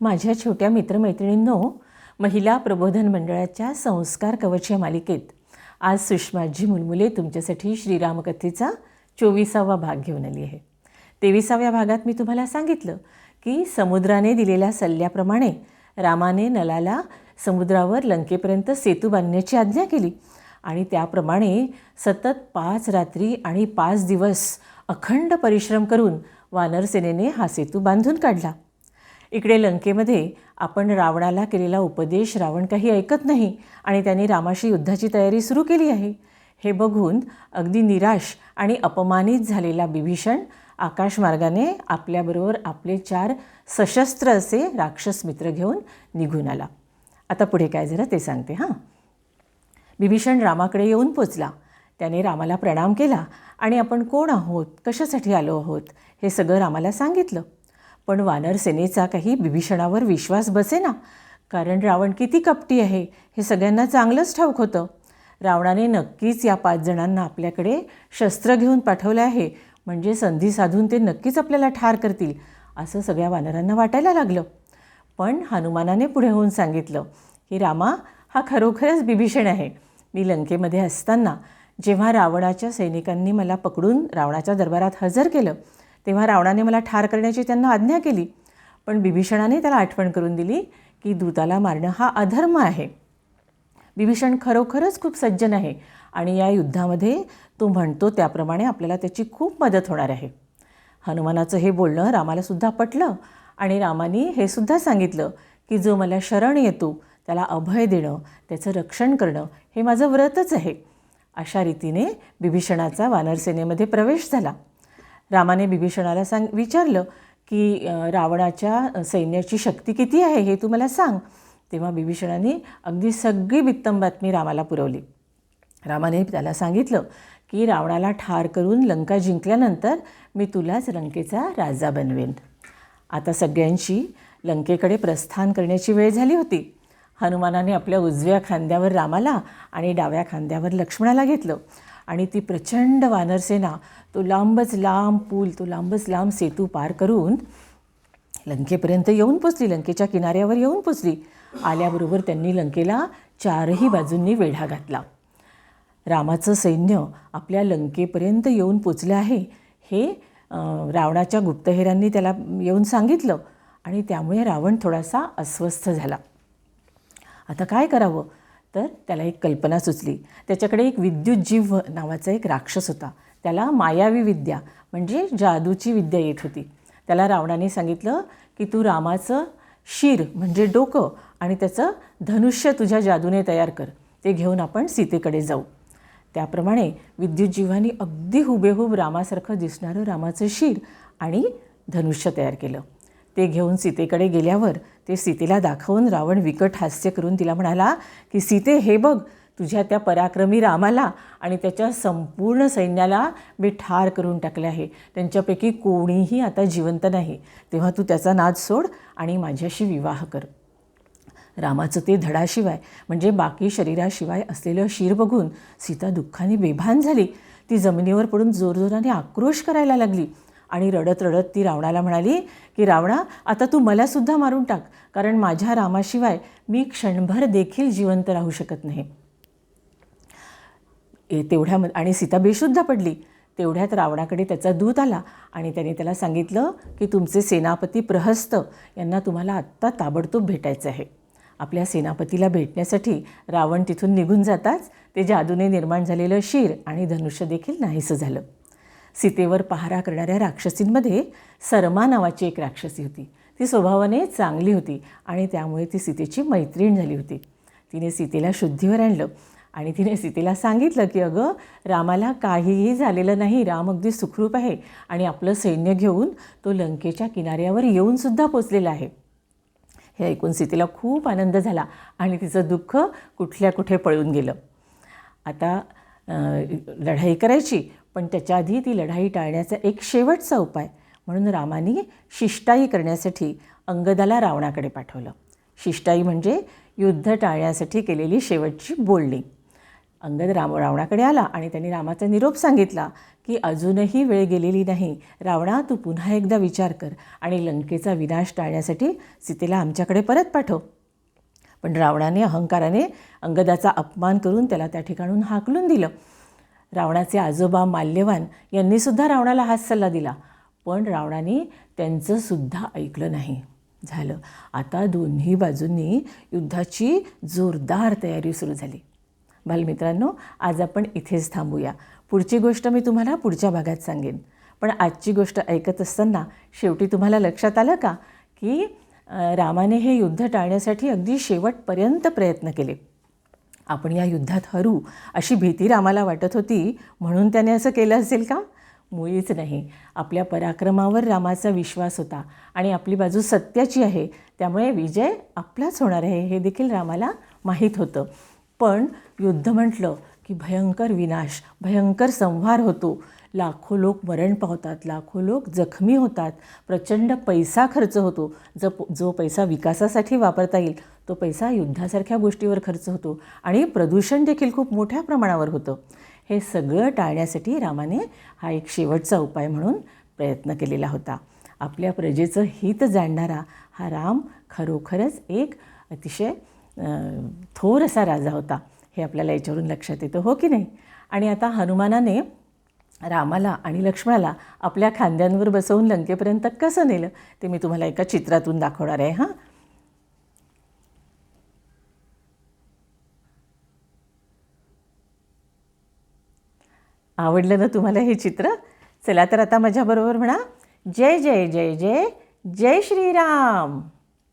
माझ्या छोट्या मित्रमैत्रिणींनो महिला प्रबोधन मंडळाच्या संस्कार कवच या मालिकेत आज सुषमाजी मुलमुले तुमच्यासाठी श्रीरामकथेचा चोवीसावा भाग घेऊन आली आहे. तेविसाव्या भागात मी तुम्हाला सांगितलं की समुद्राने दिलेल्या सल्ल्याप्रमाणे रामाने नलाला समुद्रावर लंकेपर्यंत सेतू बांधण्याची आज्ञा केली आणि त्याप्रमाणे सतत पाच रात्री आणि पाच दिवस अखंड परिश्रम करून वानरसेनेने हा सेतू बांधून काढला. इकडे लंकेमध्ये आपण रावणाला केलेला उपदेश रावण काही ऐकत नाही आणि त्यांनी रामाशी युद्धाची तयारी सुरू केली आहे. हे बघून अगदी निराश आणि अपमानित झालेला बिभीषण आकाशमार्गाने आपल्याबरोबर आपले चार सशस्त्र असे राक्षस मित्र घेऊन निघून आला. आता पुढे काय झालं ते सांगते हां. बिभीषण रामाकडे येऊन पोचला. त्याने रामाला प्रणाम केला आणि आपण कोण आहोत? कशासाठी आलो आहोत? हे सगळं रामाला सांगितलं. पण वानरसेनेचा काही बिभीषणावर विश्वास बसेना. कारण रावण किती कपटी आहे हे सगळ्यांना चांगलंच ठाऊक होतं. रावणाने नक्कीच या पाच जणांना आपल्याकडे शस्त्र घेऊन पाठवलं आहे. म्हणजे संधी साधून ते नक्कीच आपल्याला ठार करतील असं सगळ्या वानरांना वाटायला लागलं. पण हनुमानाने पुढे होऊन सांगितलं की रामा हा खरोखरच बिभीषण आहे. मी लंकेमध्ये असताना जेव्हा रावणाच्या सैनिकांनी मला पकडून रावणाच्या दरबारात हजर केलं तेव्हा रावणाने मला ठार करण्याची त्यांना आज्ञा केली. पण बिभीषणाने त्याला आठवण करून दिली की दूताला मारणं हा अधर्म आहे. बिभीषण खरोखरच खूप सज्जन आहे आणि या युद्धामध्ये तो म्हणतो त्याप्रमाणे आपल्याला त्याची खूप मदत होणार आहे. हनुमानाचं हे बोलणं रामालासुद्धा पटलं आणि रामाने हे सुद्धा सांगितलं की जो मला शरण येतो त्याला अभय देणं त्याचं रक्षण करणं हे माझं व्रतच आहे. अशा रीतीने बिभीषणाचा वानरसेनेमध्ये प्रवेश झाला. रामाने बिभीषणाला सांग विचारलं की रावणाच्या सैन्याची शक्ती किती आहे हे तू मला सांग. तेव्हा बिभीषणाने अगदी सगळी वित्तम बातमी रामाला पुरवली. रामाने त्याला सांगितलं की रावणाला ठार करून लंका जिंकल्यानंतर मी तुलाच लंकेचा राजा बनवेन. आता सगळ्यांची लंकेकडे प्रस्थान करण्याची वेळ झाली होती. हनुमानाने आपल्या उजव्या खांद्यावर रामाला आणि डाव्या खांद्यावर लक्ष्मणाला घेतलं. आणि ती प्रचंड वानरसेना तो लांबच लांब पूल तो लांबच लांब सेतू पार करून लंकेपर्यंत येऊन पोचली लंकेच्या किनाऱ्यावर येऊन पोचली. आल्याबरोबर त्यांनी लंकेला चारही बाजूंनी वेढा घातला. रामाचं सैन्य आपल्या लंकेपर्यंत येऊन पोचलं आहे हे रावणाच्या गुप्तहेरांनी त्याला येऊन सांगितलं आणि त्यामुळे रावण थोडासा अस्वस्थ झाला. आता काय करावं? तर त्याला एक कल्पना सुचली. त्याच्याकडे एक विद्युतजीव नावाचा एक राक्षस होता. त्याला मायावी विद्या म्हणजे जादूची विद्या येत होती. त्याला रावणाने सांगितलं की तू रामाचं शिर म्हणजे डोकं आणि त्याचं धनुष्य तुझ्या जादूने तयार कर. ते घेऊन आपण सीतेकडे जाऊ. त्याप्रमाणे विद्युतजीवानी अगदी हुबेहूब रामासारखं दिसणारं रामाचं शिर आणि धनुष्य तयार केलं. ते घेऊन सीतेकडे गेल्यावर ते सीतेला दाखवून रावण विकट हास्य करून तिला म्हणाला की सीते हे बघ तुझ्या त्या पराक्रमी रामाला आणि त्याच्या संपूर्ण सैन्याला मी ठार करून टाकले आहे. त्यांच्यापैकी कोणीही आता जिवंत नाही. तेव्हा तू त्याचा नाद सोड आणि माझ्याशी विवाह कर. रामाचं ते धडाशिवाय म्हणजे बाकी शरीराशिवाय असलेलं शिर बघून सीता दुःखाने बेभान झाली. ती जमिनीवर पडून जोरजोराने आक्रोश करायला लागली. आणि रडत रडत ती रावणाला म्हणाली की रावणा आता तू मलासुद्धा मारून टाक कारण माझ्या रामाशिवाय मी क्षणभर देखील जिवंत राहू शकत नाही. ए तेवढ्या आणि सीता बेशुद्ध पडली. तेवढ्यात रावणाकडे त्याचा दूत आला आणि त्याने त्याला सांगितलं की तुमचे सेनापती प्रहस्त यांना तुम्हाला आत्ता ताबडतोब भेटायचं आहे. आपल्या सेनापतीला भेटण्यासाठी रावण तिथून निघून जाताच ते जादूने निर्माण झालेलं शिर आणि धनुष्य देखील नाहीसं झालं. सीतेवर पहारा करणाऱ्या राक्षसींमध्ये सरमा नावाची एक राक्षसी होती. ती स्वभावाने चांगली होती आणि त्यामुळे ती सीतेची मैत्रीण झाली होती. तिने सीतेला शुद्धीवर आणलं आणि तिने सीतेला सांगितलं की अगं रामाला काहीही झालेलं नाही. राम अगदी सुखरूप आहे आणि आपलं सैन्य घेऊन तो लंकेच्या किनाऱ्यावर येऊनसुद्धा पोचलेला आहे. हे ऐकून सीतेला खूप आनंद झाला आणि तिचं दुःख कुठल्या कुठे पळून गेलं. आता लढाई करायची. पण त्याच्या आधी ती लढाई टाळण्याचा एक शेवटचा उपाय म्हणून रामाने शिष्टाई करण्यासाठी अंगदाला रावणाकडे पाठवलं. शिष्टाई म्हणजे युद्ध टाळण्यासाठी केलेली शेवटची बोलणी. अंगद राम रावणाकडे आला आणि त्यांनी रामाचा निरोप सांगितला की अजूनही वेळ गेलेली नाही. रावणा तू पुन्हा एकदा विचार कर आणि लंकेचा विनाश टाळण्यासाठी सीतेला आमच्याकडे परत पाठव. पण रावणाने अहंकाराने अंगदाचा अपमान करून त्याला त्या ठिकाणून हाकलून दिलं. रावणाचे आजोबा माल्यवान यांनीसुद्धा रावणाला हाच सल्ला दिला. पण रावणाने त्यांचंसुद्धा ऐकलं नाही. झालं. आता दोन्ही बाजूंनी युद्धाची जोरदार तयारी सुरू झाली. बालमित्रांनो आज आपण इथेच थांबूया. पुढची गोष्ट मी तुम्हाला पुढच्या भागात सांगेन. पण आजची गोष्ट ऐकत असताना शेवटी तुम्हाला लक्षात आलं का? की रामाने हे युद्ध टाळण्यासाठी अगदी शेवटपर्यंत प्रयत्न केले. आपण या युद्धात हरू अशी भीती रामाला वाटत होती. म्हणून त्याने असं केलं असेल का? मुळीच नाही. आपल्या पराक्रमावर रामाचा विश्वास होता आणि आपली बाजू सत्याची आहे. त्यामुळे विजय आपलाच होणार आहे हे देखील रामाला माहीत होतं. पण युद्ध म्हटलं की भयंकर विनाश भयंकर संहार होतो. लाखो लोक मरण पावतात लाखो लोक जखमी होतात. प्रचंड पैसा खर्च होतो. जो जो पैसा विकासासाठी वापरता येईल तो पैसा युद्धासारख्या गोष्टीवर खर्च होतो आणि प्रदूषण देखील खूप मोठ्या प्रमाणावर होतं. हे सगळं टाळण्यासाठी रामाने हा एक शेवटचा उपाय म्हणून प्रयत्न केलेला होता. आपल्या प्रजेचं हित जाणणारा हा राम खरोखरच एक अतिशय थोर असा राजा होता. हे आपल्याला याच्यावरून लक्षात येतं हो की नाही? आणि आता हनुमानाने रामाला आणि लक्ष्मणाला आपल्या खांद्यांवर बसवून लंकेपर्यंत कसं नेलं ते मी तुम्हाला एका चित्रातून दाखवणार आहे हां? आवडलं ना तुम्हाला हे चित्र? चला तर आता माझ्याबरोबर म्हणा. जय जय जय जय जय श्रीराम!